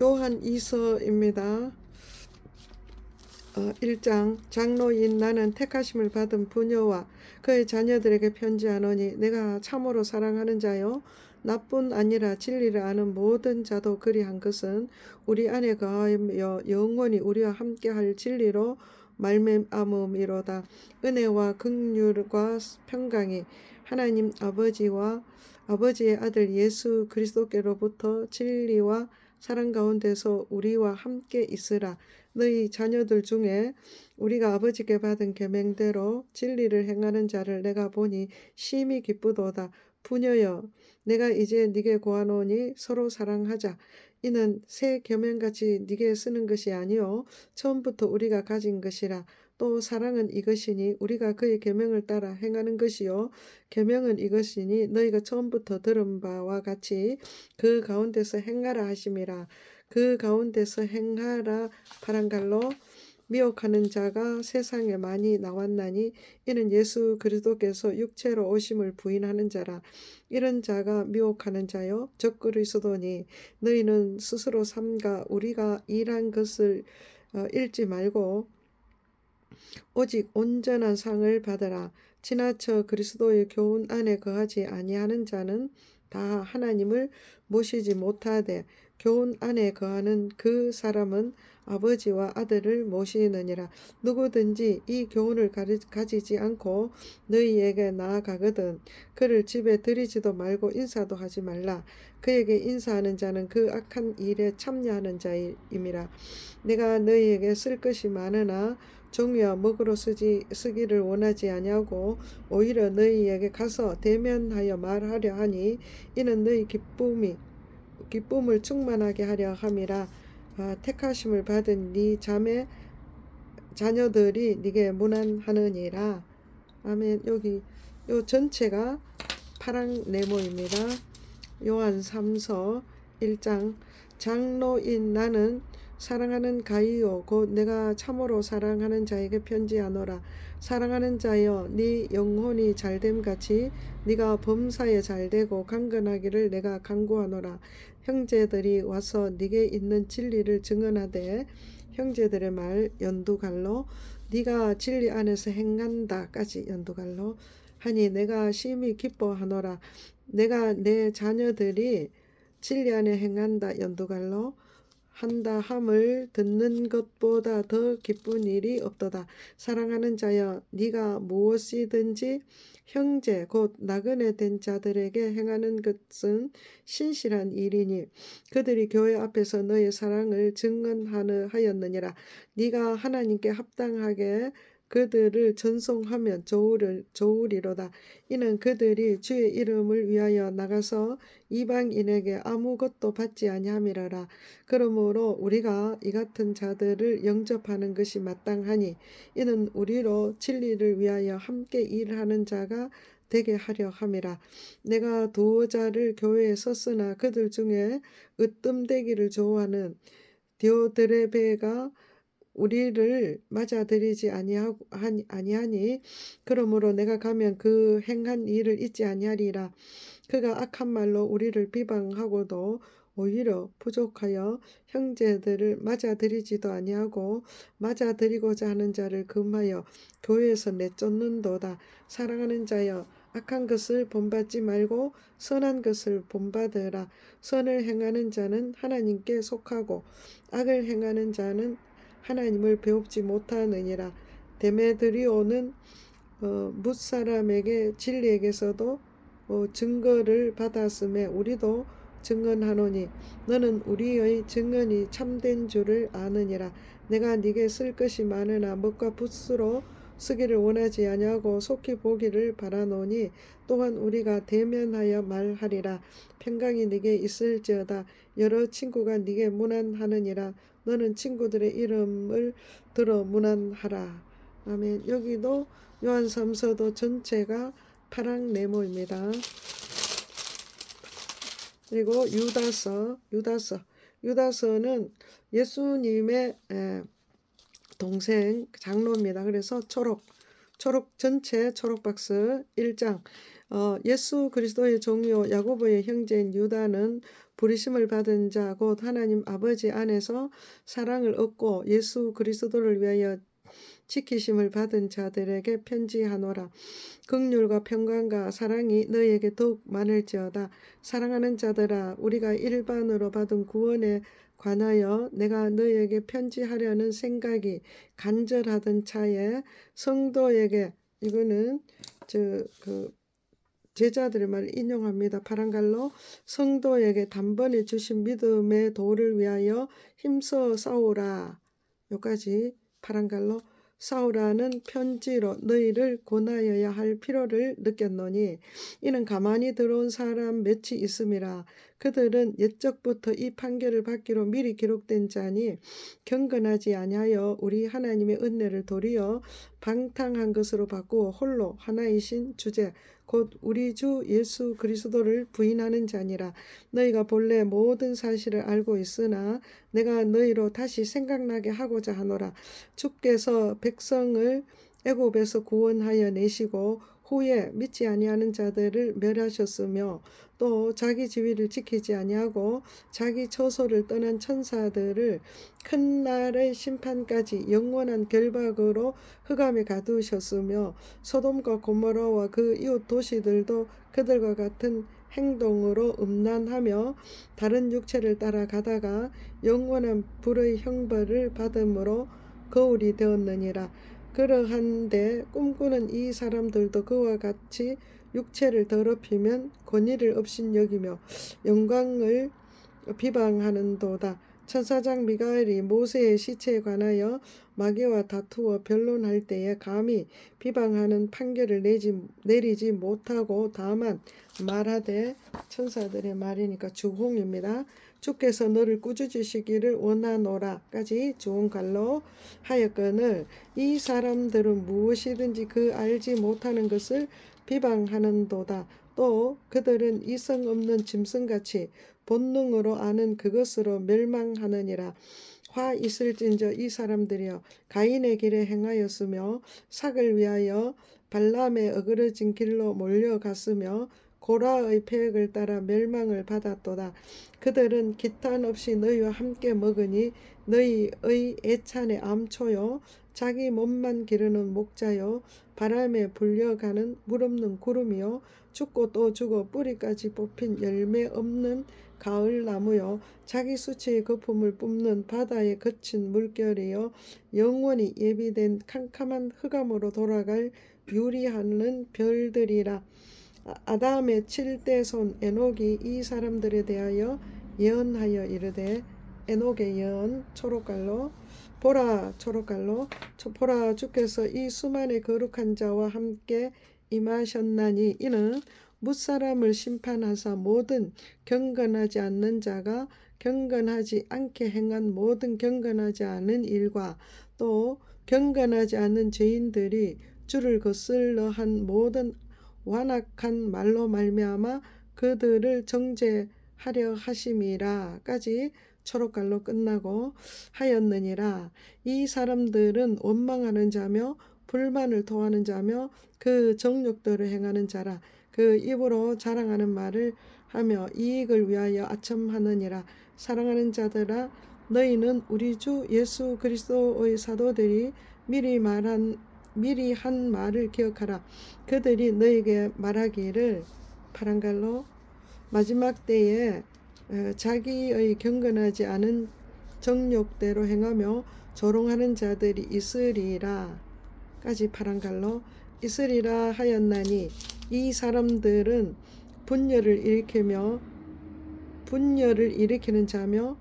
요한 2서입니다. 어, 1장 장로인 나는 택하심을 받은 부녀와 그의 자녀들에게 편지하노니 내가 참으로 사랑하는 자요 나뿐 아니라 진리를 아는 모든 자도 그리한 것은 우리 안에 거하여 영원히 우리와 함께할 진리로 말미암음이로다 은혜와 긍휼과 평강이 하나님 아버지와 아버지의 아들 예수 그리스도께로부터 진리와 사랑 가운데서 우리와 함께 있으라. 너희 자녀들 중에 우리가 아버지께 받은 계명대로 진리를 행하는 자를 내가 보니 심히 기쁘도다. 부녀여, 내가 이제 네게 고하노니 서로 사랑하자. 이는 새 계명같이 네게 쓰는 것이 아니요 처음부터 우리가 가진 것이라. 또 사랑은 이것이니 우리가 그의 계명을 따라 행하는 것이요. 계명은 이것이니 너희가 처음부터 들은 바와 같이 그 가운데서 행하라 하심이라. 그 가운데서 행하라 파란갈로 미혹하는 자가 세상에 많이 나왔나니 이는 예수 그리스도께서 육체로 오심을 부인하는 자라. 이런 자가 미혹하는 자요 적 그리스도니 너희는 스스로 삼가 우리가 일한 것을 어, 읽지 말고 오직 온전한 상을 받으라. 지나쳐 그리스도의 교훈 안에 거하지 아니하는 자는 다 하나님을 모시지 못하되 교훈 안에 거하는 그 사람은 아버지와 아들을 모시느니라. 누구든지 이 교훈을 가지지 않고 너희에게 나아가거든 그를 집에 들이지도 말고 인사도 하지 말라. 그에게 인사하는 자는 그 악한 일에 참여하는 자임이라. 내가 너희에게 쓸 것이 많으나 종이와 먹으로 쓰지, 쓰기를 원하지 아니하고 오히려 너희에게 가서 대면하여 말하려 하니 이는 너희 기쁨이 기쁨을 충만하게 하려 함이라. 아, 택하심을 받은 네 자매 자녀들이 네게 문안하느니라. 아멘. 여기 요 전체가 파랑 네모입니다. 요한 3서 1장. 장로인 나는 사랑하는 가이요 곧 내가 참으로 사랑하는 자에게 편지하노라. 사랑하는 자여 네 영혼이 잘됨 같이 네가 범사에 잘되고 강건하기를 내가 간구하노라. 형제들이 와서 네게 있는 진리를 증언하되 형제들의 말 연두갈로 네가 진리 안에서 행한다까지 연두갈로. 하니 내가 심히 기뻐하노라. 내가 내 자녀들이 진리 안에 행한다 연두갈로 한다 함을 듣는 것보다 더 기쁜 일이 없도다. 사랑하는 자여 네가 무엇이든지 형제 곧 나그네 된 자들에게 행하는 것은 신실한 일이니 그들이 교회 앞에서 너의 사랑을 증언하느 하였느니라. 네가 하나님께 합당하게 그들을 전송하면 좋으리, 좋으리로다. 이는 그들이 주의 이름을 위하여 나가서 이방인에게 아무것도 받지 아니함이라라. 그러므로 우리가 이 같은 자들을 영접하는 것이 마땅하니 이는 우리로 진리를 위하여 함께 일하는 자가 되게 하려 함이라. 내가 두어자를 교회에 섰으나 그들 중에 으뜸되기를 좋아하는 디오드레베가 우리를 맞아들이지 아니하고 아니하니 그러므로 내가 가면 그 행한 일을 잊지 아니하리라. 그가 악한 말로 우리를 비방하고도 오히려 부족하여 형제들을 맞아들이지도 아니하고 맞아들이고자 하는 자를 금하여 교회에서 내쫓는도다. 사랑하는 자여 악한 것을 본받지 말고 선한 것을 본받으라. 선을 행하는 자는 하나님께 속하고 악을 행하는 자는 하나님을 배웁지 못하느니라. 데메드리오는 어, 뭇 사람에게 진리에게서도 어, 증거를 받았음에 우리도 증언하노니 너는 우리의 증언이 참된 줄을 아느니라. 내가 네게 쓸 것이 많으나 먹과 붓으로 쓰기를 원하지 아니하고 속히 보기를 바라노니 또한 우리가 대면하여 말하리라. 평강이 네게 있을지어다. 여러 친구가 네게 문안하느니라. 너는 친구들의 이름을 들어 문안하라. 아멘. 여기도 요한 3서도 전체가 파랑 네모입니다. 그리고 유다서 유다서. 유다서는 예수님의 에, 동생 장로입니다. 그래서 초록 초록 전체 초록 박스 1장 어, 예수 그리스도의 종료 야고보의 형제인 유다는 부르심을 받은 자 곧 하나님 아버지 안에서 사랑을 얻고 예수 그리스도를 위하여 지키심을 받은 자들에게 편지하노라. 극률과 평강과 사랑이 너희에게 더욱 많을지어다. 사랑하는 자들아, 우리가 일반으로 받은 구원에 관하여 내가 너희에게 편지하려는 생각이 간절하던 차에 성도에게 이거는 저그 제자들의 말을 인용합니다. 파란갈로 성도에게 단번에 주신 믿음의 도를 위하여 힘써 싸우라. 여기까지 파란갈로 싸우라는 편지로 너희를 권하여야 할 필요를 느꼈노니 이는 가만히 들어온 사람 몇이 있음이라 그들은 옛적부터 이 판결을 받기로 미리 기록된 자니 경건하지 아니하여 우리 하나님의 은혜를 도리어 방탕한 것으로 바꾸어 홀로 하나이신 주제 곧 우리 주 예수 그리스도를 부인하는 자니라. 너희가 본래 모든 사실을 알고 있으나 내가 너희로 다시 생각나게 하고자 하노라. 주께서 백성을 애굽에서 구원하여 내시고 후에 믿지 아니하는 자들을 멸하셨으며 또 자기 지위를 지키지 아니하고 자기 처소를 떠난 천사들을 큰 날의 심판까지 영원한 결박으로 흑암에 가두셨으며 소돔과 고모라와 그 이웃 도시들도 그들과 같은 행동으로 음란하며 다른 육체를 따라가다가 영원한 불의 형벌을 받음으로 거울이 되었느니라. 그러한데 꿈꾸는 이 사람들도 그와 같이 육체를 더럽히면 권위를 없인 여기며 영광을 비방하는도다. 천사장 미가엘이 모세의 시체에 관하여 마귀와 다투어 변론할 때에 감히 비방하는 판결을 내지, 내리지 못하고 다만 말하되 천사들의 말이니까 주홍입니다. 주께서 너를 꾸짖으시기를 원하노라까지 좋은 갈로 하였거늘 이 사람들은 무엇이든지 그 알지 못하는 것을 비방하는도다. 또 그들은 이성 없는 짐승같이 본능으로 아는 그것으로 멸망하느니라. 화 있을진저 이 사람들이여 가인의 길에 행하였으며 삭을 위하여 발람의 어그러진 길로 몰려갔으며 고라의 폐역을 따라 멸망을 받았도다. 그들은 기탄 없이 너희와 함께 먹으니 너희의 애찬의 암초요. 자기 몸만 기르는 목자요. 바람에 불려가는 물 없는 구름이요. 죽고 또 죽어 뿌리까지 뽑힌 열매 없는 가을 나무요. 자기 수치의 거품을 뿜는 바다에 거친 물결이요. 영원히 예비된 캄캄한 흑암으로 돌아갈 유리하는 별들이라 아담의 칠대 손 에녹이 이 사람들에 대하여 예언하여 이르되 에녹의 예언 초록갈로 보라 초록갈로 보라 주께서 이 수만의 거룩한 자와 함께 임하셨나니 이는 무사람을 심판하사 모든 경건하지 않는 자가 경건하지 않게 행한 모든 경건하지 않은 일과 또 경건하지 않은 죄인들이 주를 거슬러 한 모든 완악한 말로 말미암아 그들을 정죄하려 하심이라까지 초록갈로 끝나고 하였느니라. 이 사람들은 원망하는 자며 불만을 토하는 자며 그 정욕대로 행하는 자라. 그 입으로 자랑하는 말을 하며 이익을 위하여 아첨하느니라. 사랑하는 자들아 너희는 우리 주 예수 그리스도의 사도들이 미리 말한 미리 한 말을 기억하라. 그들이 너에게 말하기를 파란갈로 마지막 때에 어, 자기의 경건하지 않은 정욕대로 행하며 조롱하는 자들이 있으리라. 까지 파란갈로 있으리라 하였나니 이 사람들은 분열을 일으키며 분열을 일으키는 자며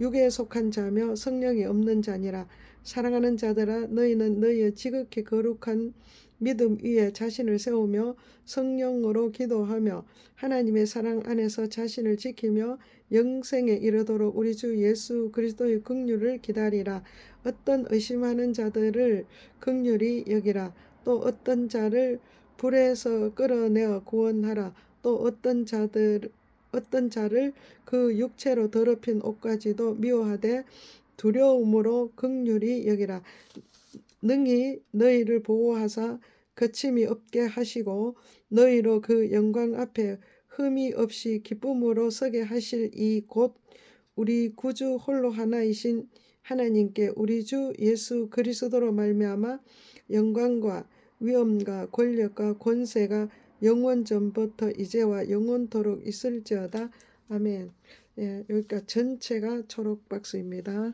육에 속한 자며 성령이 없는 자니라 사랑하는 자들아 너희는 너희의 지극히 거룩한 믿음 위에 자신을 세우며 성령으로 기도하며 하나님의 사랑 안에서 자신을 지키며 영생에 이르도록 우리 주 예수 그리스도의 긍휼을 기다리라. 어떤 의심하는 자들을 긍휼히 여기라. 또 어떤 자를 불에서 끌어내어 구원하라. 또 어떤 자들 어떤 자를 그 육체로 더럽힌 옷까지도 미워하되 두려움으로 극률이 여기라. 능히 너희를 보호하사 거침이 없게 하시고 너희로 그 영광 앞에 흠이 없이 기쁨으로 서게 하실 이 곧 우리 구주 홀로 하나이신 하나님께 우리 주 예수 그리스도로 말미암아 영광과 위엄과 권력과 권세가 영원 전부터 이제와 영원토록 있을지어다 아멘. 예, 여기가 전체가 초록 박스입니다.